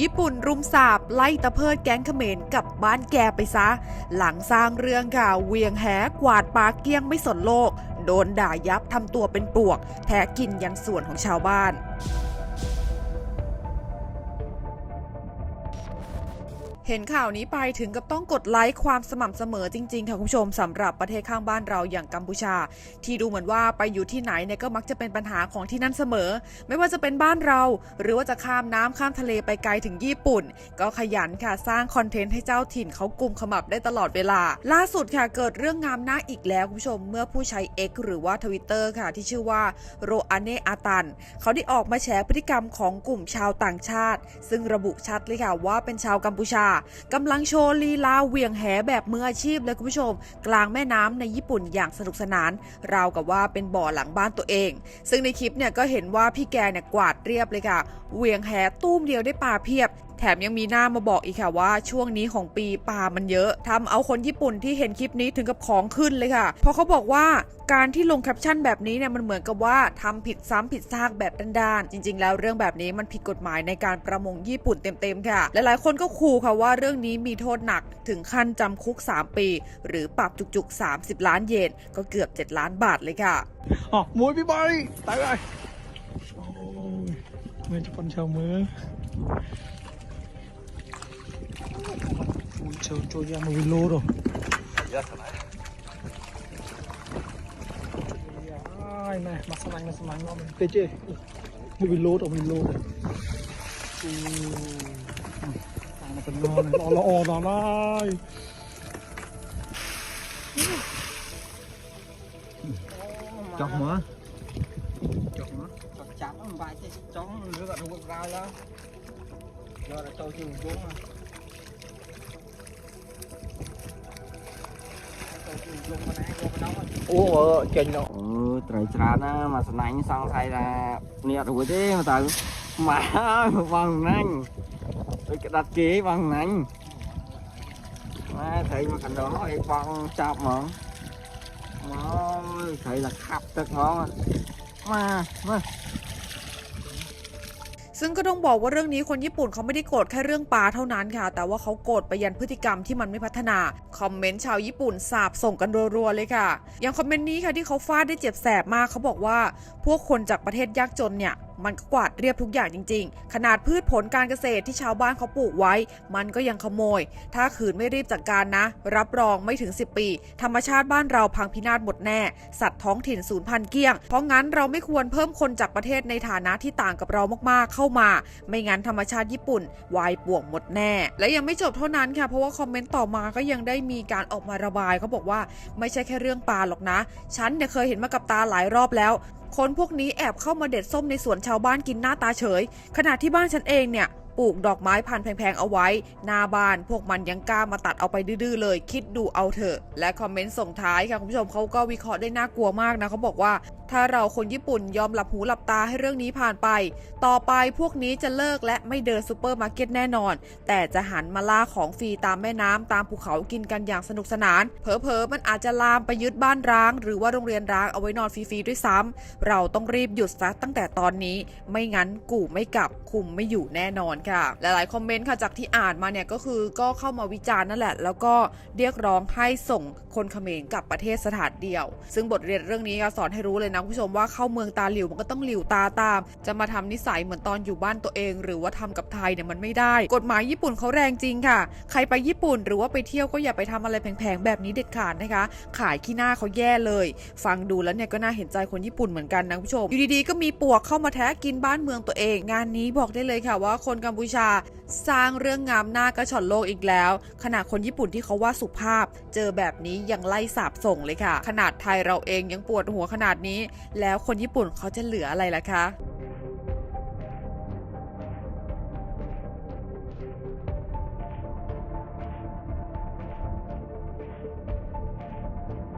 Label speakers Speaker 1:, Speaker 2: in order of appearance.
Speaker 1: ญี่ปุ่นรุมสาบไล่ตะเพิดแก๊งเขมรกับบ้านแกไปซะ หลังสร้างเรื่องค่ะ เวียงแหกวาดปลาเกี้ยงไม่สนโลก โดนด่ายับทำตัวเป็นปลวก แท้กินยังส่วนของชาวบ้าน เห็นข่าวนี้ไปถึงกับต้องกดไลค์ความสม่ำเสมอจริงๆค่ะคุณผู้ชมสำหรับประเทศข้างบ้านเราอย่างกัมพูชา ที่ดูเหมือนว่าไปอยู่ที่ไหนเนี่ยก็มักจะเป็นปัญหาของที่นั่นเสมอ ไม่ว่าจะเป็นบ้านเรา หรือว่าจะข้ามน้ำข้ามทะเลไปไกลถึงญี่ปุ่น ก็ขยันค่ะสร้างคอนเทนต์ให้เจ้าถิ่นเขากลุ่มขมับได้ตลอดเวลา ล่าสุดค่ะเกิดเรื่องงามหน้าอีกแล้วคุณผู้ชมเมื่อผู้ใช้ X หรือว่าทวิตเตอร์ค่ะที่ชื่อว่าโรอาเนอาตันเขาได้ออกมาแฉพฤติกรรมของกลุ่มชาวต่างชาติ ซึ่งระบุชัดเลยค่ะว่าเป็นชาวกัมพูชากำลังโชว์ลีลาเหวี่ยงแหแบบมืออาชีพเลยคุณผู้ชม กลางแม่น้ำในญี่ปุ่นอย่างสนุกสนาน ราวกับว่าเป็นบ่อหลังบ้านตัวเอง ซึ่งในคลิปเนี่ยก็เห็นว่าพี่แกเนี่ยกวาดเรียบเลยค่ะเหวี่ยงแหตุ้มเดียวได้ปลาเพียบ แถมยังมีหน้ามาบอกอีกค่ะว่าช่วงนี้ของปีปลามันเยอะทำเอาคนญี่ปุ่นที่เห็นคลิปนี้ถึงกับของขึ้นเลยค่ะ เพราะเขาบอกว่าการที่ลงแคปชั่นแบบนี้เนี่ยมันเหมือนกับว่าทำผิดซ้ำผิดซากแบบด้านๆจริง ๆ แล้วเรื่องแบบนี้มันผิดกฎหมายในการประมงญี่ปุ่นเต็มๆค่ะ หลายๆคนก็ขู่ค่ะว่าเรื่องนี้มีโทษหนักถึงขั้นจำคุก 3 ปี หรือปรับจุกๆ 30 ล้านเยนก็เกือบ 7 ล้านบาทเลยค่ะ
Speaker 2: อ๋อมวยพี่บอยตายเลยโอ้ยเมื่อจะปันชามือโอ้ยเมาวิโลดอ่ะยายแม่มาสมัยมาสมัยเนาะมันเตเจมาวิโลดอะวิโลดอะโอ้ยตามมาเป็นนอนเล
Speaker 3: អូចេញអូត្រីច្រើនណាមកស្នាញ់សង្ស័យថានេះអត់រួ
Speaker 2: ចទេមកទៅម៉ាយបងណាញ់ដូ
Speaker 3: ចក្តាត់គេបងណាញ់ម៉ែត្រីមកកណ្ដុងអីបងចាប់ហ្មងមកត្រីតែខាប់ទឹកហ្មងម៉ាមើល
Speaker 1: ซึ่งก็ต้องบอกว่าเรื่องนี้คนญี่ปุ่นเขาไม่ได้โกรธแค่เรื่องปลาเท่านั้นค่ะ แต่ว่าเขาโกรธไปยันพฤติกรรมที่มันไม่พัฒนาคอมเมนต์ชาวญี่ปุ่นสาบส่งกันรัวๆเลยค่ะ อย่างคอมเมนต์นี้ค่ะที่เขาฟาดได้เจ็บแสบมากเขาบอกว่า พวกคนจากประเทศยากจนเนี่ย มันก็กวาดเรียบทุกอย่างจริง ๆ ขนาดพืชผลการเกษตรที่ชาวบ้านเขาปลูกไว้ มันก็ยังขโมย ถ้าขืนไม่รีบจัดกการนะ รับรองไม่ถึง 10 ปี ธรรมชาติบ้านเราพังพินาศหมดแน่ สัตว์ท้องถิ่นสูญพันธุ์เกลี้ยง เพราะงั้นเราไม่ควรเพิ่มคนจากประเทศในฐานะที่ต่างกับเรามากๆเข้ามา ไม่งั้นธรรมชาติญี่ปุ่นวายป่วงหมดแน่ และยังไม่จบเท่านั้นค่ะ เพราะว่าคอมเมนต์ต่อมาก็ยังได้มีการออกมาระบายเขาบอกว่าไม่ใช่แค่เรื่องปลาหรอกนะ ฉันเนี่ยเคยเห็นมากับตาหลายรอบแล้ว คนพวกนี้แอบเข้ามาเด็ดส้มในสวนชาวบ้านกินหน้าตาเฉย ขณะที่บ้านฉันเองเนี่ย ปลูกดอกไม้พันธุ์แพงๆเอาไว้ หน้าบ้านพวกมันยังกล้ามาตัดเอาไปดื้อๆเลย คิดดูเอาเถอะ และคอมเมนต์ส่งท้ายค่ะคุณผู้ชมเขาก็วิเคราะห์ได้น่ากลัวมากนะเขาบอกว่า ถ้าเราคนญี่ปุ่นยอมหลับหูหลับตาให้เรื่องนี้ผ่านไป ต่อไปพวกนี้จะเลิกและไม่เดินซูเปอร์มาร์เก็ตแน่นอน แต่จะหันมาล่าของฟรีตามแม่น้ำตามภูเขากินกันอย่างสนุกสนาน เผลอๆมันอาจจะลามไปยึดบ้านร้าง หรือว่าโรงเรียนร้างเอาไว้นอนฟรีๆด้วยซ้ำเราต้องรีบหยุดซะตั้งแต่ตอนนี้ ไม่งั้นกูไม่กลับคุมไม่อยู่แน่นอนค่ะ หลายๆ คอมเมนต์ค่ะจากที่อ่านมาเนี่ยก็คือก็เข้ามาวิจารณ์นั่นแหละ แล้วก็เรียกร้องให้ส่งคนเขมรกลับประเทศสถานเดียว ซึ่งบทเรียนเรื่องนี้ค่ะสอนให้รู้เลยนะผู้ชมว่าเข้าเมืองตาหลิวมันก็ต้องหลิวตาตาม จะมาทำนิสัยเหมือนตอนอยู่บ้านตัวเอง หรือว่าทำกับไทยเนี่ยมันไม่ได้ กฎหมายญี่ปุ่นเขาแรงจริงค่ะ ใครไปญี่ปุ่นหรือว่าไปเที่ยวก็อย่าไปทำอะไรแพงๆแบบนี้เด็ดขาดนะคะ ขายขี้หน้าเขาแย่เลย ฟังดูแล้วเนี่ยก็น่าเห็นใจคนญี่ปุ่นเหมือนกันนะผู้ชมอยู่ดีๆก็มีปวกเข้ามาแทะกินบ้านเมืองตัวเอง งานนี้บอกได้เลยค่ะว่าคนกัมพูชา สร้างเรื่องงามหน้ากระชอนโลกอีกแล้วขนาดคนญี่ปุ่นที่เขาว่าสุภาพ เจอแบบนี้ยังไล่สาบส่งเลยค่ะ ขนาดไทยเราเองยังปวดหัวขนาดนี้ แล้วคนญี่ปุ่นเขาจะเหลืออะไรล่ะคะ